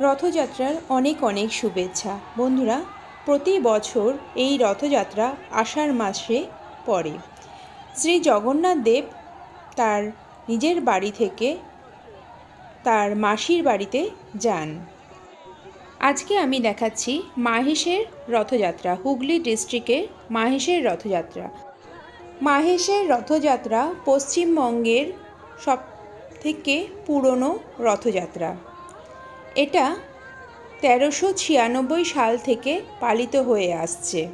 রথযাত্রার অনেক অনেক শুভেচ্ছা। বন্ধুরা, প্রতি বছর এই রথযাত্রা আষাঢ় মাসে পড়ে। শ্রী জগন্নাথ দেব তার নিজের বাড়ি থেকে তার মাসির বাড়িতে যান। আজকে আমি দেখাচ্ছি মাহেশের রথযাত্রা, হুগলি ডিস্ট্রিক্টের মাহেশের রথযাত্রা। মাহেশের রথযাত্রা পশ্চিমবঙ্গের সব থেকে পুরনো রথযাত্রা। এটা তেরোশো ছিয়ানব্বই সাল থেকে পালিত হয়ে আসছে।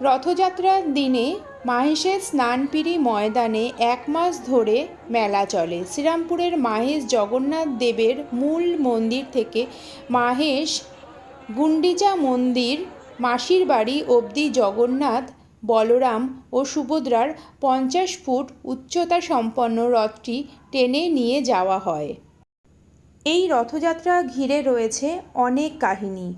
রথযাত্রার দিনে মাহেশের স্নানপিড়ি ময়দানে এক মাস ধরে মেলা চলে। শ্রীরামপুরের মাহেশ জগন্নাথ দেবের মূল মন্দির থেকে মাহেশ গুন্ডিচা মন্দির মাসির বাড়ি অবধি জগন্নাথ, বলরাম ও সুভদ্রার পঞ্চাশ ফুট উচ্চতা সম্পন্ন রথটি টেনে নিয়ে যাওয়া হয়। এই রথযাত্রা ঘিরে রয়েছে অনেক কাহিনী।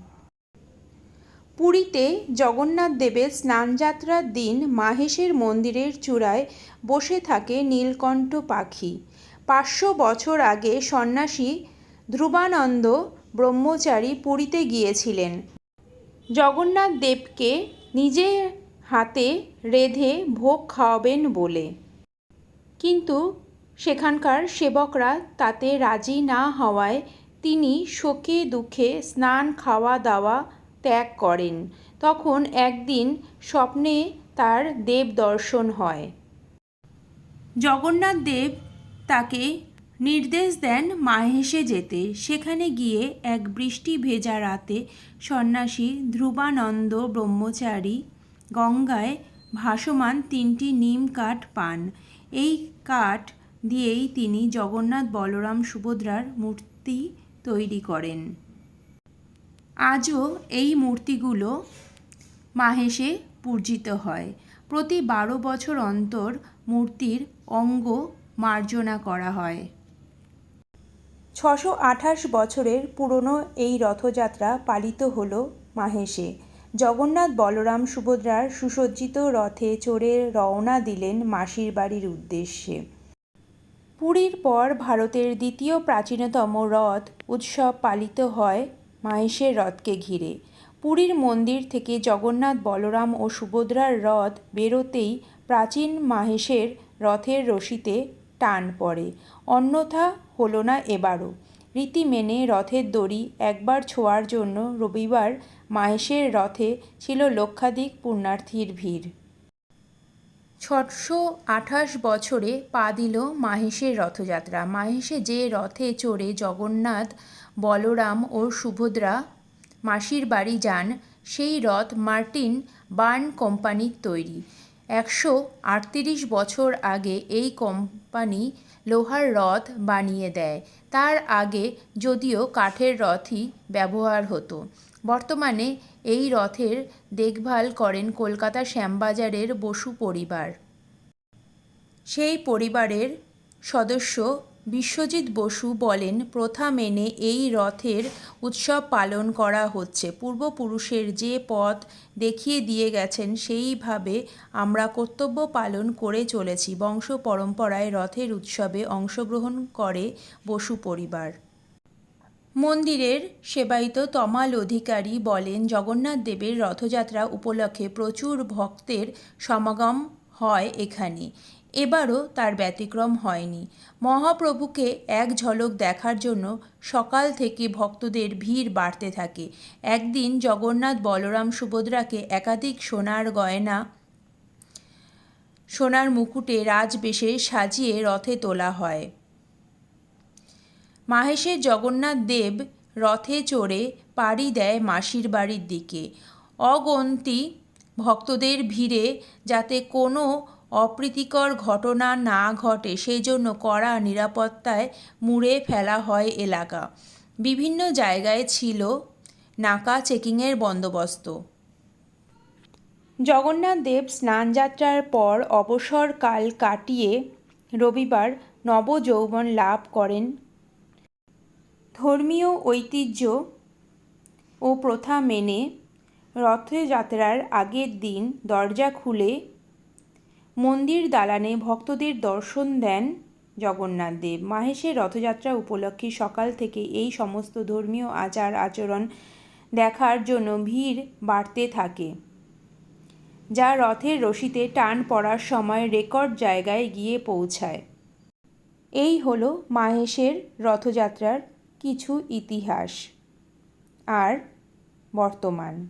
পুরীতে জগন্নাথ দেবের স্নানযাত্রার দিন মাহেশের মন্দিরের চূড়ায় বসে থাকে নীলকণ্ঠ পাখি। পাঁচশো বছর আগে সন্ন্যাসী ধ্রুবানন্দ ব্রহ্মচারী পুরীতে গিয়েছিলেন। জগন্নাথ দেবকে নিজের হাতে রেঁধে ভোগ খাওয়াবেন বলে। কিন্তু সেখানকার সেবকরা তাতে রাজি না হওয়ায় তিনি শোকে দুঃখে স্নান, খাওয়া দাওয়া ত্যাগ করেন। তখন একদিন স্বপ্নে তার দেব দর্শন হয়। জগন্নাথ দেব তাকে নির্দেশ দেন মাহেশে যেতে। সেখানে গিয়ে এক বৃষ্টি ভেজা রাতে সন্ন্যাসী ধ্রুবানন্দ ব্রহ্মচারী গঙ্গায় ভাসমান তিনটি নিম কাঠ পান। এই কাঠ দিয়েই তিনি জগন্নাথ বলরাম সুভদ্রার মূর্তি তৈরি করেন। আজও এই মূর্তিগুলো মাহেশে পূজিত হয়। প্রতি বারো বছর অন্তর মূর্তির অঙ্গ মার্জনা করা হয়। ছশো আঠাশ বছরের পুরনো এই রথযাত্রা পালিত হল মাহেশে। জগন্নাথ বলরাম সুভদ্রার সুসজ্জিত রথে চড়ে রওনা দিলেন মাসির বাড়ির উদ্দেশ্যে। পুরীর পর ভারতের দ্বিতীয় প্রাচীনতম রথ উৎসব পালিত হয় মাহেশের রথকে ঘিরে। পুরীর মন্দির থেকে জগন্নাথ, বলরাম ও সুভদ্রার রথ বেরোতেই প্রাচীন মাহেশের রথের রশিতে টান পড়ে। অন্যথা হলো না এবারও। রীতি মেনে রথের দড়ি একবার ছোঁয়ার জন্য রবিবার মাহেশের রথে ছিল লক্ষাধিক পুণ্যার্থীর ভিড়। ছশো আঠাশ বছরে পা দিল মাহেশের রথযাত্রা। মাহেশে যে রথে চড়ে জগন্নাথ, বলরাম ও সুভদ্রা মাসির বাড়ি যান, সেই রথ মার্টিন বার্ন কোম্পানির তৈরি। একশো আটত্রিশ বছর আগে এই কোম্পানি লোহার রথ বানিয়ে দেয়। তার আগে যদিও কাঠের রথই ব্যবহার হতো। বর্তমানে এই রথের দেখভাল করেন কলকাতা শ্যামবাজারের বসু পরিবার। সেই পরিবারের সদস্য বিশ্বজিৎ বসু বলেন, প্রথা মেনে এই রথের উৎসব পালন করা হচ্ছে। পূর্বপুরুষের যে পথ দেখিয়ে দিয়ে গেছেন, সেইভাবে আমরা কর্তব্য পালন করে চলেছি। বংশ পরম্পরায় রথের উৎসবে অংশগ্রহণ করে বসু পরিবার। মন্দিরের সেবায়িত তমাল অধিকারী বলেন, জগন্নাথ দেবের রথযাত্রা উপলক্ষে প্রচুর ভক্তের সমাগম হয় এখানে। এবারও তার ব্যতিক্রম হয়নি। মহাপ্রভুকে এক ঝলক দেখার জন্য সকাল থেকে ভক্তদের ভিড় বাড়তে থাকে। একদিন জগন্নাথ বলরাম সুভদ্রাকে একাধিক সোনার গয়না, সোনার মুকুটে রাজবেশে সাজিয়ে রথে তোলা হয়। মাহেশের জগন্নাথ দেব রথে চড়ে পাড়ি দেয় মাসির বাড়ির দিকে। অগন্তি ভক্তদের ভিড়ে যাতে কোনো অপ্রীতিকর ঘটনা না ঘটে সেই জন্য কড়া নিরাপত্তায় মুড়ে ফেলা হয় এলাকা। বিভিন্ন জায়গায় ছিল নাকা চেকিংয়ের বন্দোবস্ত। জগন্নাথ দেব স্নানযাত্রার পর অবসরকাল কাটিয়ে রবিবার নবযৌবন লাভ করেন ধর্মীয় ঐতিহ্য ও প্রথা মেনে রথযাত্রার আগের দিন দরজা খুলে মন্দির দালানে ভক্তদের দর্শন দেন জগন্নাথ দেব। মাহেশের রথযাত্রা উপলক্ষে সকাল থেকে এই সমস্ত ধর্মীয় আচার আচরণ দেখার জন্য ভিড় বাড়তে থাকে, যা রথের রশিতে টান পড়ার সময় রেকর্ড জায়গায় গিয়ে পৌঁছায়। এই হলো মাহেশের রথযাত্রার কিছু ইতিহাস আর বর্তমান।